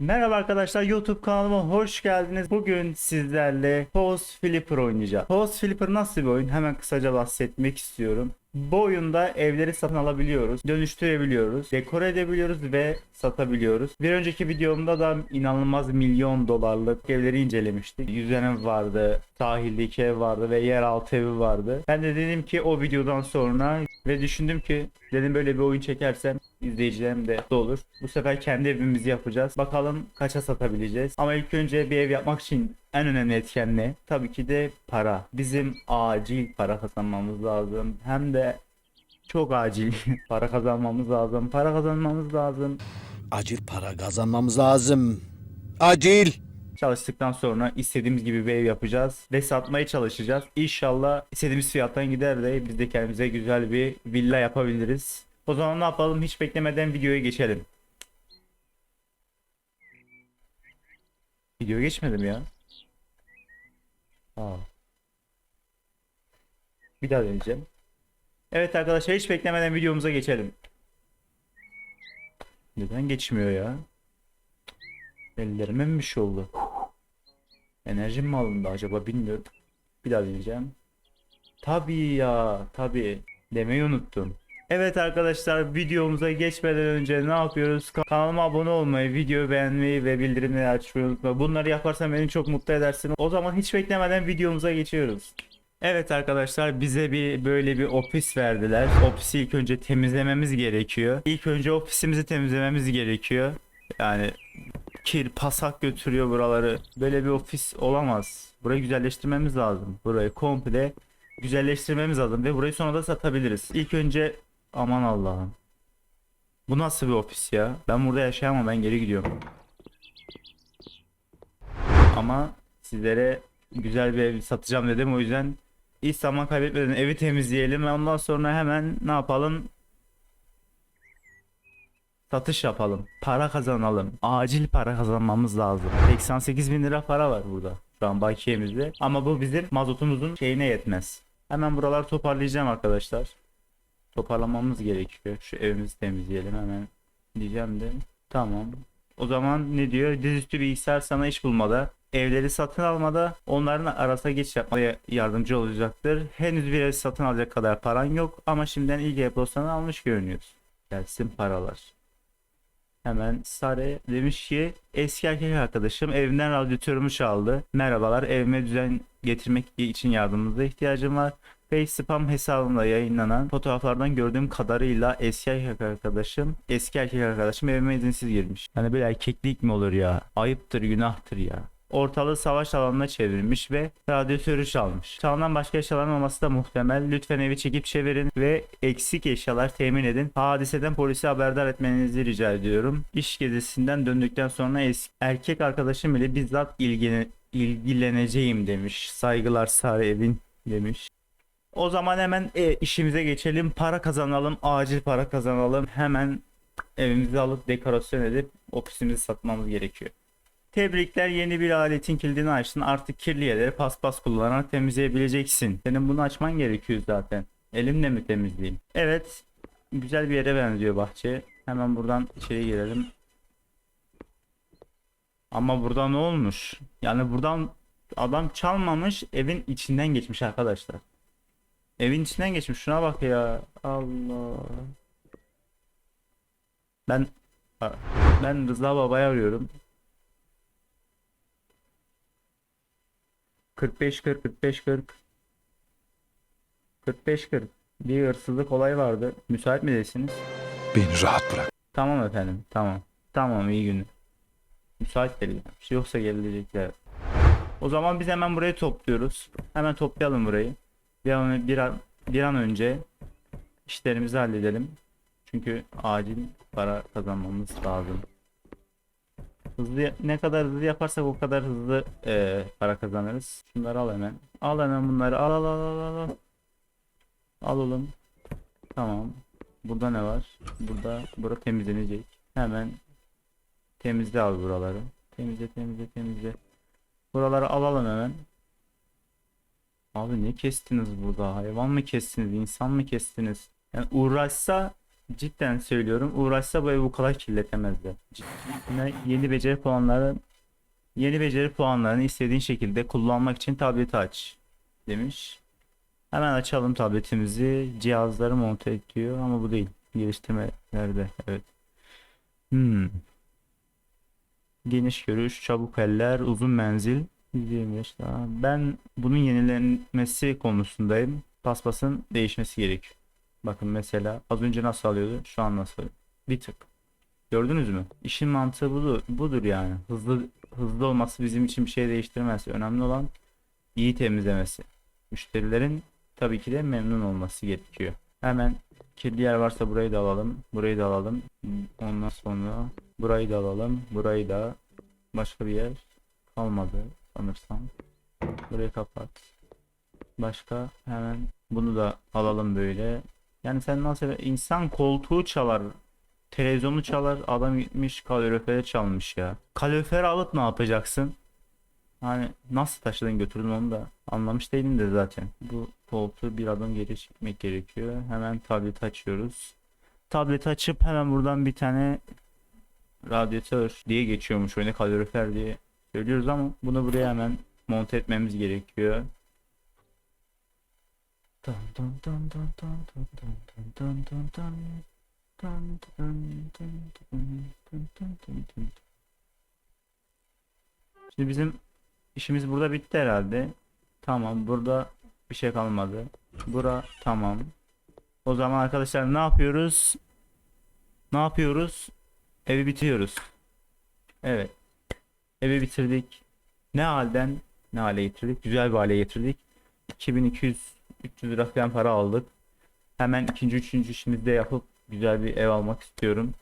Merhaba arkadaşlar YouTube kanalıma hoş geldiniz. Bugün sizlerle Host Flipper oynayacağız. Host Flipper nasıl bir oyun? Hemen kısaca bahsetmek istiyorum. Bu oyunda evleri satın alabiliyoruz, dönüştürebiliyoruz, dekore edebiliyoruz ve satabiliyoruz. Bir önceki videomda da inanılmaz milyon dolarlık evleri incelemiştik. Yüzen ev vardı, sahildeki ev vardı ve yeraltı evi vardı. Ben de dedim ki o videodan sonra ve düşündüm ki dedim böyle bir oyun çekersem izleyicilerim de olur. Bu sefer kendi evimizi yapacağız. Bakalım kaça satabileceğiz. Ama ilk önce bir ev yapmak için en önemli etken ne? Tabii ki de para. Bizim acil para kazanmamız lazım. Hem de çok acil para kazanmamız lazım. Para kazanmamız lazım. Acil para kazanmamız lazım. Acil. Çalıştıktan sonra istediğimiz gibi bir ev yapacağız ve satmaya çalışacağız. İnşallah istediğimiz fiyattan gider de biz de kendimize güzel bir villa yapabiliriz. O zaman ne yapalım hiç beklemeden videoya geçelim. Video geçmedim ya. Aa. Bir daha deneyeceğim. Evet arkadaşlar hiç beklemeden videomuza geçelim. Neden geçmiyor ya? Ellerime mi bir şey oldu? Enerjim mi alındı acaba bilmiyorum. Bir daha deneyeceğim. Tabii ya tabii. Demeyi unuttum. Evet arkadaşlar videomuza geçmeden önce ne yapıyoruz? Ka- Kanalıma abone olmayı, videoyu beğenmeyi ve bildirimleri açmayı unutma. Bunları yaparsan beni çok mutlu edersin. O zaman hiç beklemeden videomuza geçiyoruz. Evet arkadaşlar bize bir böyle bir ofis verdiler. Ofisi ilk önce temizlememiz gerekiyor. İlk önce ofisimizi temizlememiz gerekiyor. Yani kir pasak götürüyor buraları. Böyle bir ofis olamaz. Burayı güzelleştirmemiz lazım. Burayı komple güzelleştirmemiz lazım ve burayı sonra da satabiliriz. İlk önce aman Allah'ım. Bu nasıl bir ofis ya? Ben burada yaşayamam ben geri gidiyorum. Ama sizlere güzel bir ev satacağım dedim o yüzden hiç zaman kaybetmeden evi temizleyelim ve ondan sonra hemen ne yapalım? Satış yapalım. Para kazanalım. Acil para kazanmamız lazım. 88 bin lira para var burada. Şu an bakiyemizde. Ama bu bizim mazotumuzun şeyine yetmez. Hemen buraları toparlayacağım arkadaşlar. Toparlamamız gerekiyor. Şu evimizi temizleyelim hemen. Diyeceğim de. Tamam. O zaman ne diyor? Dizüstü bilgisayar sana iş bulmada, evleri satın almada, onların arasına geçiş yapmaya yardımcı olacaktır. Henüz bir ev satın alacak kadar paran yok ama şimdiden ilk e-postanı almış görünüyorsun. Gelsin paralar. Hemen Sare demiş ki eski erkek arkadaşım evinden radyatörümü çaldı. Merhabalar evime düzen getirmek için yardımınıza ihtiyacım var. Spam hesabımda yayınlanan fotoğraflardan gördüğüm kadarıyla eski erkek arkadaşım eski erkek arkadaşım evime izinsiz girmiş. Hani böyle erkeklik mi olur ya? Ayıptır günahtır ya. Ortalığı savaş alanına çevirmiş ve radyatörü çalmış. Çalınan başka eşyaların olması da muhtemel. Lütfen evi çekip çevirin ve eksik eşyalar temin edin. Hadiseden polisi haberdar etmenizi rica ediyorum. İş gezisinden döndükten sonra eski erkek arkadaşım ile bizzat ilgine, ilgileneceğim demiş. Saygılar Sare Evin demiş. O zaman hemen e, işimize geçelim. Para kazanalım. Acil para kazanalım. Hemen evimizi alıp dekorasyon edip ofisimizi satmamız gerekiyor. Tebrikler yeni bir aletin kilidini açtın. Artık kirli yerleri paspas kullanarak temizleyebileceksin. Senin bunu açman gerekiyor zaten. Elimle mi temizleyeyim? Evet. Güzel bir yere benziyor bahçe. Hemen buradan içeri girelim. Ama burada ne olmuş? Yani buradan adam çalmamış evin içinden geçmiş arkadaşlar. Evin içinden geçmiş. Şuna bak ya. Allah. Ben ben Rıza Baba'yı arıyorum. 45 40 45 40 45 40 bir hırsızlık olayı vardı. Müsait mi değilsiniz? Beni rahat bırak. Tamam efendim. Tamam. Tamam iyi günler. Müsait değil. Yoksa gelecekler. O zaman biz hemen burayı topluyoruz. Hemen toplayalım burayı. Bir an, bir an, bir an önce işlerimizi halledelim. Çünkü acil para kazanmamız lazım. Hızlı ne kadar hızlı yaparsak o kadar hızlı eee, para kazanırız. Şunları al hemen. Al hemen bunları. Al al al al al. Al oğlum. Tamam. Burada ne var? Burada bura temizlenecek. Hemen temizle al buraları. Temizle temizle temizle. Buraları alalım hemen. Abi ne kestiniz burada? Hayvan mı kestiniz? İnsan mı kestiniz? Yani uğraşsa cidden söylüyorum uğraşsa bu evi bu kadar kirletemezdi. Cidden yeni beceri puanları yeni beceri puanlarını istediğin şekilde kullanmak için tableti aç demiş. Hemen açalım tabletimizi. Cihazları monte et diyor ama bu değil. Geliştirmelerde. Evet. Hmm. Geniş görüş, çabuk eller, uzun menzil. 125 daha. Ben bunun yenilenmesi konusundayım. Paspasın değişmesi gerekiyor. Bakın mesela az önce nasıl alıyordu? Şu an nasıl? alıyor? Bir tık. Gördünüz mü? İşin mantığı budur, budur yani. Hızlı hızlı olması bizim için bir şey değiştirmez. Önemli olan iyi temizlemesi. Müşterilerin tabii ki de memnun olması gerekiyor. Hemen kirli yer varsa burayı da alalım. Burayı da alalım. Ondan sonra burayı da alalım. Burayı da başka bir yer kalmadı sanırsam. Burayı kapat. Başka hemen bunu da alalım böyle. Yani sen nasıl insan koltuğu çalar. Televizyonu çalar. Adam gitmiş kalorifere çalmış ya. Kalorifer alıp ne yapacaksın? Hani nasıl taşıdın götürdün onu da anlamış değilim de zaten. Bu koltuğu bir adım geri çekmek gerekiyor. Hemen tableti açıyoruz. Tableti açıp hemen buradan bir tane radyatör diye geçiyormuş oyuna kalorifer diye görüyoruz ama bunu buraya hemen monte etmemiz gerekiyor. Şimdi bizim işimiz burada bitti herhalde. Tamam burada bir şey kalmadı. Bura tamam. O zaman arkadaşlar ne yapıyoruz? Ne yapıyoruz? Evi bitiyoruz. Evet. Evi bitirdik. Ne halden ne hale getirdik? Güzel bir hale getirdik. 2200 300 lira falan para aldık. Hemen ikinci üçüncü işimizi de yapıp güzel bir ev almak istiyorum.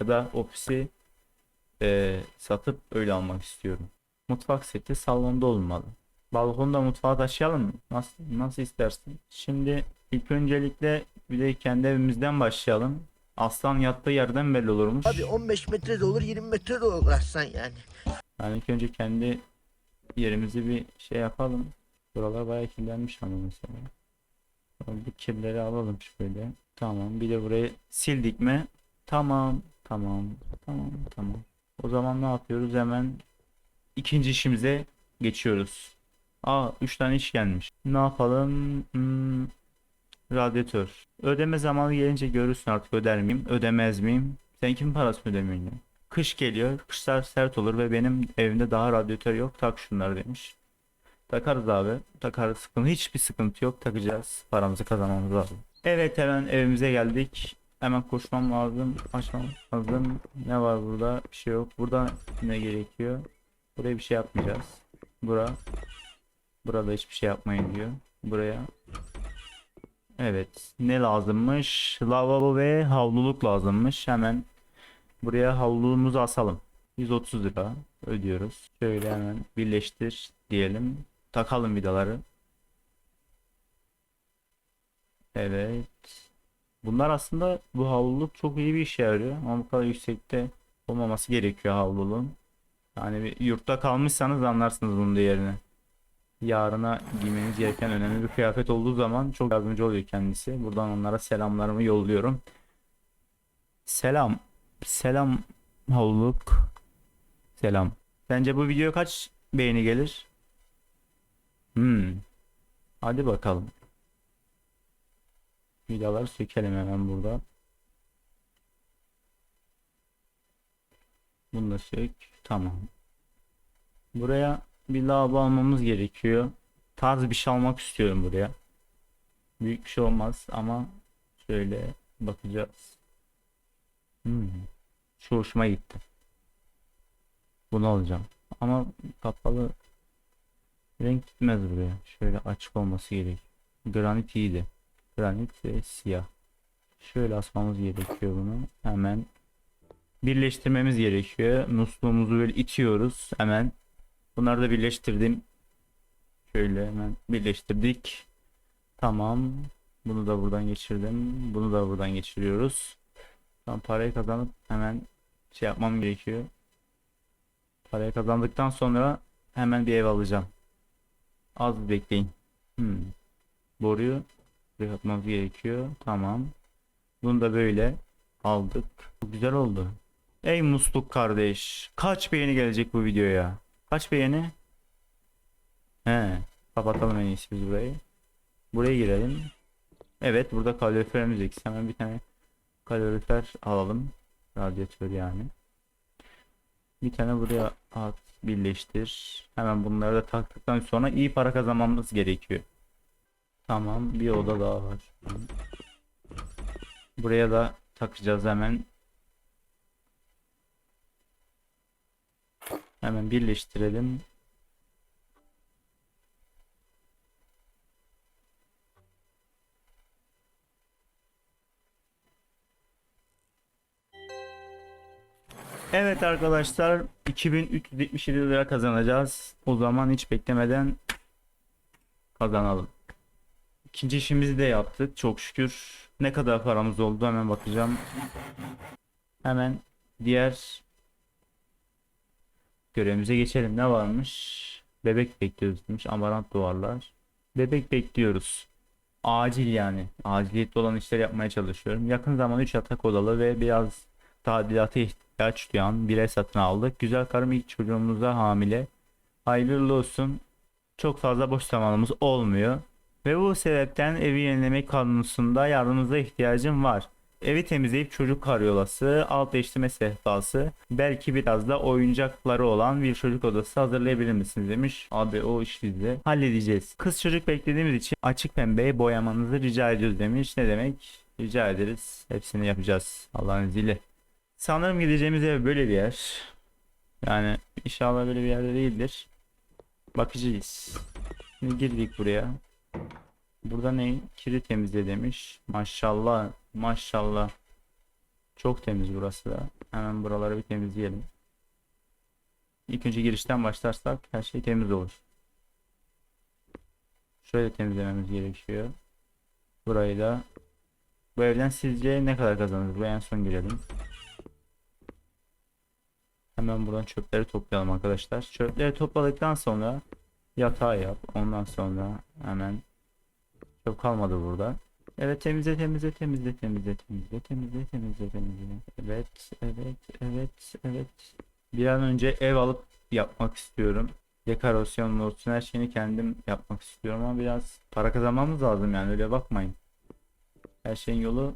Ya da ofisi eee, satıp öyle almak istiyorum. Mutfak seti salonda olmalı. Balkonda mutfağı taşıyalım mı? Nasıl, nasıl istersin? Şimdi ilk öncelikle bir de kendi evimizden başlayalım. Aslan yattığı yerden belli olurmuş. Abi 15 metre de olur 20 metre de olur aslan yani. Yani ilk önce kendi yerimizi bir şey yapalım. Buralar bayağı kirlenmiş ama mesela. Bu kirleri alalım şöyle. Tamam. Bir de burayı sildik mi? Tamam. Tamam. Tamam. Tamam. O zaman ne yapıyoruz? Hemen ikinci işimize geçiyoruz. Aa 3 tane iş gelmiş. Ne yapalım? Hmm, radyatör. Ödeme zamanı gelince görürsün artık öder miyim? Ödemez miyim? Sen kimin parasını ödemiyorsun? Kış geliyor. Kışlar sert olur ve benim evimde daha radyatör yok. Tak şunları demiş. Takarız abi. Takarız. Sıkıntı, hiçbir sıkıntı yok. Takacağız. Paramızı kazanmamız lazım. Evet hemen evimize geldik. Hemen koşmam lazım. Açmam lazım. Ne var burada? Bir şey yok. Burada ne gerekiyor? Buraya bir şey yapmayacağız. Bura. Burada hiçbir şey yapmayın diyor. Buraya. Evet. Ne lazımmış? Lavabo ve havluluk lazımmış. Hemen buraya havluluğumuzu asalım. 130 lira ödüyoruz. Şöyle hemen birleştir diyelim. Takalım vidaları. Evet. Bunlar aslında bu havluluk çok iyi bir işe yarıyor ama bu kadar yüksekte olmaması gerekiyor havluluğun. Yani bir yurtta kalmışsanız anlarsınız bunun değerini. Yarına giymeniz gereken önemli bir kıyafet olduğu zaman çok yardımcı oluyor kendisi. Buradan onlara selamlarımı yolluyorum. Selam. Selam havluluk. Selam. Sence bu video kaç beğeni gelir? Hmm. Hadi bakalım. Vidaları sökelim hemen burada. Bunu da sök. Tamam. Buraya bir lavabo almamız gerekiyor. Tarz bir şey almak istiyorum buraya. Büyük bir şey olmaz ama şöyle bakacağız. Hmm. Şu hoşuma gitti. Bunu alacağım. Ama kapalı renk gitmez buraya. Şöyle açık olması gerek. Granit iyiydi. Granit ve siyah. Şöyle asmamız gerekiyor bunu. Hemen birleştirmemiz gerekiyor. Musluğumuzu böyle itiyoruz. Hemen bunları da birleştirdim. Şöyle hemen birleştirdik. Tamam. Bunu da buradan geçirdim. Bunu da buradan geçiriyoruz. Tamam parayı kazanıp hemen şey yapmam gerekiyor. Parayı kazandıktan sonra hemen bir ev alacağım. Az bir bekleyin. Hmm. Boruyu buraya atmamız gerekiyor. Tamam. Bunu da böyle aldık. Güzel oldu. Ey musluk kardeş. Kaç beğeni gelecek bu videoya? Kaç beğeni? He. Kapatalım en iyisi biz burayı. Buraya girelim. Evet burada kaloriferimiz eksik. Hemen bir tane kalorifer alalım. Radyatör yani. Bir tane buraya at birleştir. Hemen bunları da taktıktan sonra iyi para kazanmamız gerekiyor. Tamam bir oda daha var. Buraya da takacağız hemen. Hemen birleştirelim. Evet arkadaşlar 2377 lira kazanacağız. O zaman hiç beklemeden kazanalım. İkinci işimizi de yaptık çok şükür. Ne kadar paramız oldu hemen bakacağım. Hemen diğer görevimize geçelim. Ne varmış? Bebek bekliyoruz demiş. Amarant duvarlar. Bebek bekliyoruz. Acil yani. Aciliyetli olan işler yapmaya çalışıyorum. Yakın zaman 3 yatak odalı ve biraz tadilata ihtiyaç duyan bir ev satın aldık. Güzel karım ilk çocuğumuza hamile. Hayırlı olsun. Çok fazla boş zamanımız olmuyor. Ve bu sebepten evi yenilemek konusunda yardımınıza ihtiyacım var. Evi temizleyip çocuk karyolası, alt değiştirme sehpası, belki biraz da oyuncakları olan bir çocuk odası hazırlayabilir misiniz demiş. Abi o iş bizde. Halledeceğiz. Kız çocuk beklediğimiz için açık pembeye boyamanızı rica ediyoruz demiş. Ne demek? Rica ederiz. Hepsini yapacağız. Allah'ın izniyle. Sanırım gideceğimiz ev böyle bir yer. Yani inşallah böyle bir yerde değildir. Bakacağız. Şimdi girdik buraya. Burada ne? Kiri temizle demiş. Maşallah. Maşallah. Çok temiz burası da. Hemen buraları bir temizleyelim. İlk önce girişten başlarsak her şey temiz olur. Şöyle temizlememiz gerekiyor. Burayı da bu evden sizce ne kadar kazanırız? Buraya en son girelim. Hemen buradan çöpleri toplayalım arkadaşlar. Çöpleri topladıktan sonra yatağı yap. Ondan sonra hemen çöp kalmadı burada. Evet temizle temizle temizle temizle temizle temizle temizle temizle. Evet evet evet evet. Bir an önce ev alıp yapmak istiyorum. Dekorasyon olsun her şeyini kendim yapmak istiyorum ama biraz para kazanmamız lazım yani öyle bakmayın. Her şeyin yolu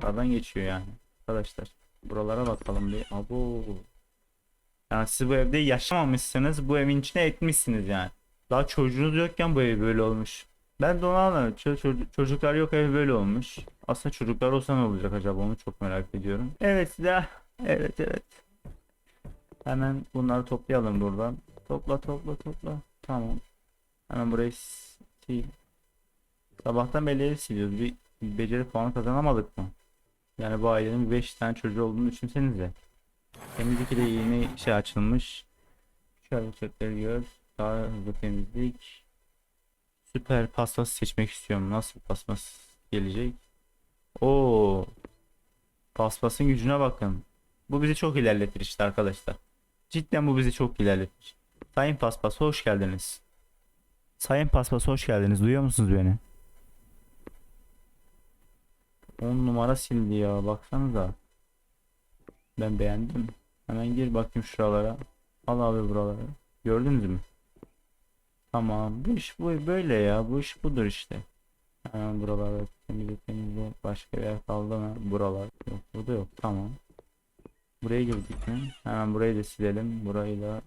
paradan geçiyor yani. Arkadaşlar buralara bakalım bir. Abo. Yani siz bu evde yaşamamışsınız bu evin içine etmişsiniz yani. Daha çocuğunuz yokken bu ev böyle olmuş. Ben de onu anlamadım. Ço- ço- çocuklar yok ev böyle olmuş. Aslında çocuklar olsa ne olacak acaba onu çok merak ediyorum. Evet de evet evet. Hemen bunları toplayalım buradan. Topla topla topla. Tamam. Hemen burayı sil. Sabahtan beri ev siliyoruz. Bir, bir beceri puanı kazanamadık mı? Yani bu ailenin 5 tane çocuğu olduğunu düşünsenize. Temizlik ile yeni şey açılmış. Şöyle çöpleri. Daha hızlı temizlik. Süper paspas seçmek istiyorum. Nasıl paspas gelecek? Oo. Paspasın gücüne bakın. Bu bizi çok ilerletir işte arkadaşlar. Cidden bu bizi çok ilerletir. Sayın Paspas hoş geldiniz. Sayın Paspas hoş geldiniz. Duyuyor musunuz beni? 10 numara sildi ya. Baksanıza. Ben beğendim. Hemen gir bakayım şuralara. Al abi buraları. Gördünüz mü? Tamam. Bu iş bu böyle ya. Bu iş budur işte. Hemen buraları temizle temizle. Başka bir yer kaldı mı? Buralar. Yok. Burada yok. Tamam. Buraya girdik mi? Hemen burayı da silelim. Burayı da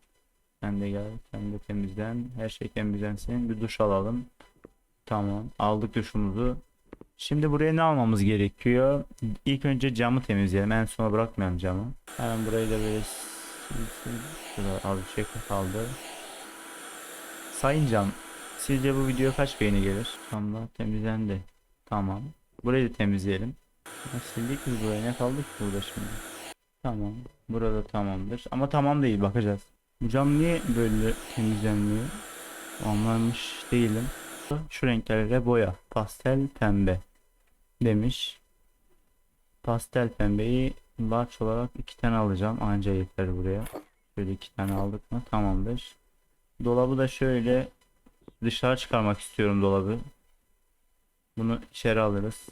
sen de gel. Sen de temizlen. Her şey temizlensin. Bir duş alalım. Tamam. Aldık duşumuzu. Şimdi buraya ne almamız gerekiyor? İlk önce camı temizleyelim. En sona bırakmayalım camı. Hemen burayı da böyle. Şurada az bir şey kaldı. Sayın cam. Sizce bu video kaç beğeni gelir? Camlar temizlendi. Tamam. Burayı da temizleyelim. Sildik biz burayı. Ne kaldı ki burada şimdi? Tamam. Burada tamamdır. Ama tamam değil. Bakacağız. Cam niye böyle temizlenmiyor? Anlamış değilim. Şu renklerle boya. Pastel pembe. Demiş. Pastel pembeyi large olarak iki tane alacağım. Anca yeter buraya. Şöyle iki tane aldık mı? Tamamdır. Dolabı da şöyle dışarı çıkarmak istiyorum dolabı. Bunu içeri alırız.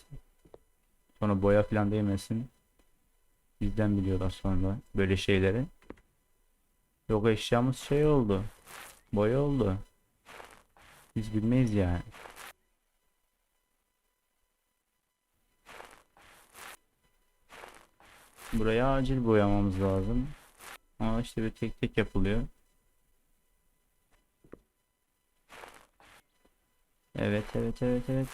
Sonra boya falan değmesin. Bizden biliyorlar sonra böyle şeyleri. Yok eşyamız şey oldu. Boya oldu. Biz bilmeyiz yani. Buraya acil boyamamız lazım. Ama işte bir tek tek yapılıyor. Evet evet evet evet.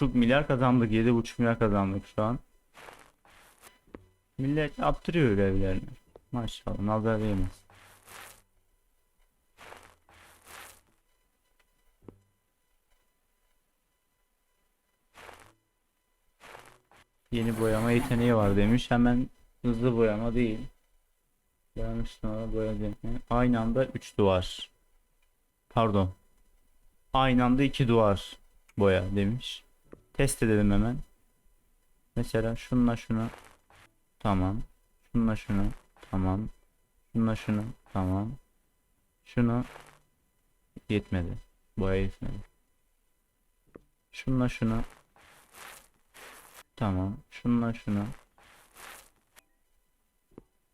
7,5 milyar kazandık. 7,5 milyar kazandık şu an. Millet yaptırıyor ödevlerini. Maşallah nazar değmez. Yeni boyama yeteneği var demiş. Hemen hızlı boyama değil. Boyamış sonra boyadım. Aynı anda 3 duvar. Pardon. Aynı anda 2 duvar boya demiş. Test edelim hemen. Mesela şununla şunu. Tamam. Şununla şunu. Tamam. Şununla şunu. Tamam. Şunu yetmedi. Boya yetmedi. Şununla şunu. Tamam. Şununla şunu.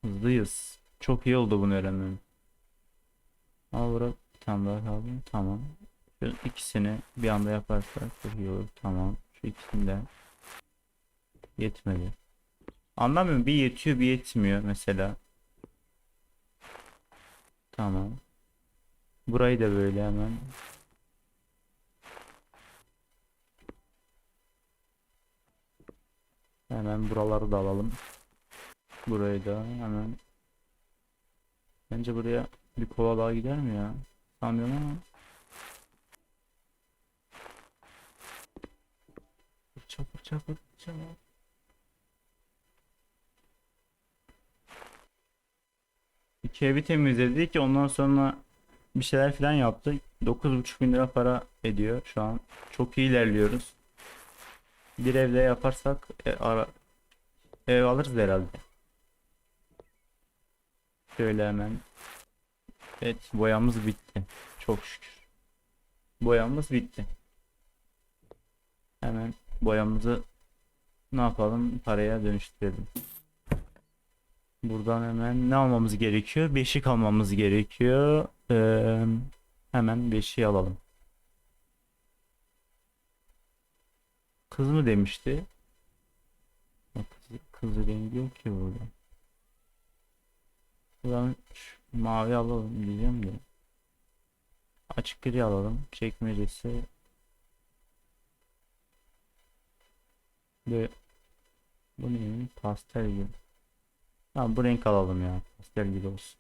Hızlıyız. Çok iyi oldu bunu öğrenmem. Al bırak. Bir tane daha kaldı. Tamam. Şu ikisini bir anda yaparsak çok iyi olur. Tamam. Şu ikisini de yetmedi. Anlamıyorum. Bir yetiyor bir yetmiyor mesela. Tamam. Burayı da böyle hemen. Hemen buraları da alalım. Burayı da hemen. Bence buraya bir kova daha gider mi ya? Sanmıyorum ama. Fırça fırça fırça. İki evi temizledik. Ondan sonra bir şeyler falan yaptık. 9,5 bin lira para ediyor şu an. Çok iyi ilerliyoruz. Bir evde yaparsak e, ara, ev alırız herhalde. Şöyle hemen. Evet boyamız bitti. Çok şükür. Boyamız bitti. Hemen boyamızı ne yapalım? Paraya dönüştürelim. Buradan hemen ne almamız gerekiyor? Beşik almamız gerekiyor. Ee, hemen beşiği alalım. Kız mı demişti? Kız, kızı rengi yok ki burada. Buradan mavi alalım diyeceğim de. Açık gri alalım. Çekmecesi. Ve bu ne? Pastel gibi. Tamam bu renk alalım ya. Pastel gibi olsun.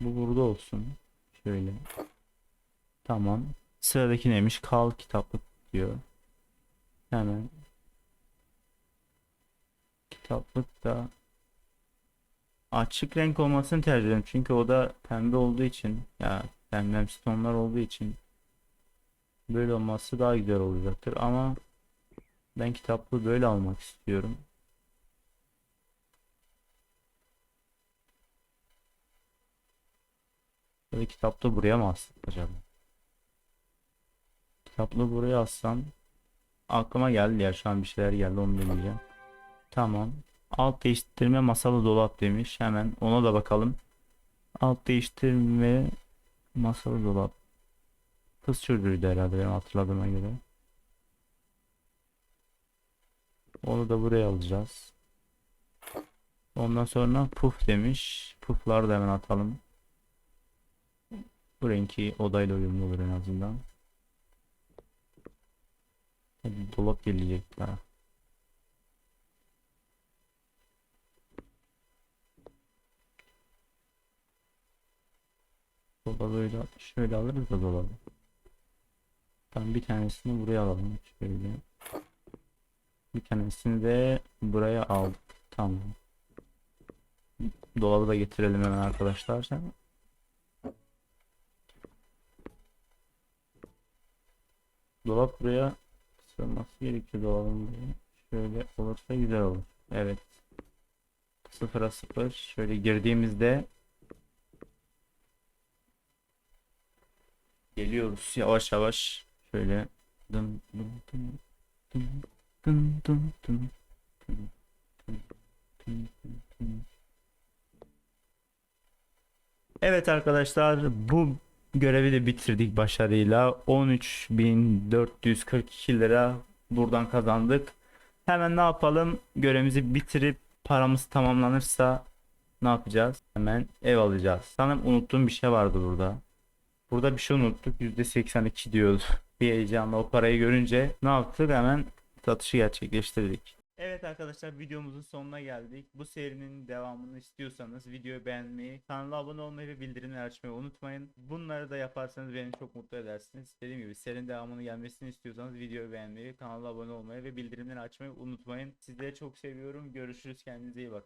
Bu burada olsun. Şöyle. Tamam. Sıradaki neymiş? Kal kitaplık diyor. Hemen. Kitaplık da açık renk olmasını tercih ederim. Çünkü o da pembe olduğu için ya pembe tonlar olduğu için böyle olması daha güzel olacaktır ama ben kitaplığı böyle almak istiyorum. Ya da kitaplığı buraya mı alsak acaba? Kitaplığı buraya alsam aklıma geldi ya şu an bir şeyler geldi onu deneyeceğim. Tamam. Alt değiştirme masalı dolap demiş. Hemen ona da bakalım. Alt değiştirme masalı dolap. Kız çocuğuydu herhalde benim hatırladığıma göre. Onu da buraya alacağız. Ondan sonra puf demiş. Pufları da hemen atalım. Bu renki odayla uyumlu olur en azından. Dolap gelecek daha. Dolabıyla şöyle alırız da dolabı. Tam bir tanesini buraya alalım. Şöyle. Bir tanesini de buraya aldık. Tamam. Dolabı da getirelim hemen arkadaşlar. Sen Dolap buraya sığması gerekiyor dolabın diye. Şöyle olursa güzel olur. Evet. Sıfıra sıfır. Şöyle girdiğimizde geliyoruz yavaş yavaş. Şöyle dın dın dın dın dın dın dın dın dın dın. Evet arkadaşlar bu görevi de bitirdik başarıyla. 13.442 lira buradan kazandık. Hemen ne yapalım? Görevimizi bitirip paramız tamamlanırsa ne yapacağız? Hemen ev alacağız. Sanırım unuttuğum bir şey vardı burada. Burada bir şey unuttuk. %82 diyordu. Bir heyecanla o parayı görünce ne yaptık? Hemen satışı gerçekleştirdik. Evet arkadaşlar videomuzun sonuna geldik. Bu serinin devamını istiyorsanız videoyu beğenmeyi, kanala abone olmayı ve bildirimleri açmayı unutmayın. Bunları da yaparsanız beni çok mutlu edersiniz. Dediğim gibi serinin devamını gelmesini istiyorsanız videoyu beğenmeyi, kanala abone olmayı ve bildirimleri açmayı unutmayın. Sizleri çok seviyorum. Görüşürüz. Kendinize iyi bakın.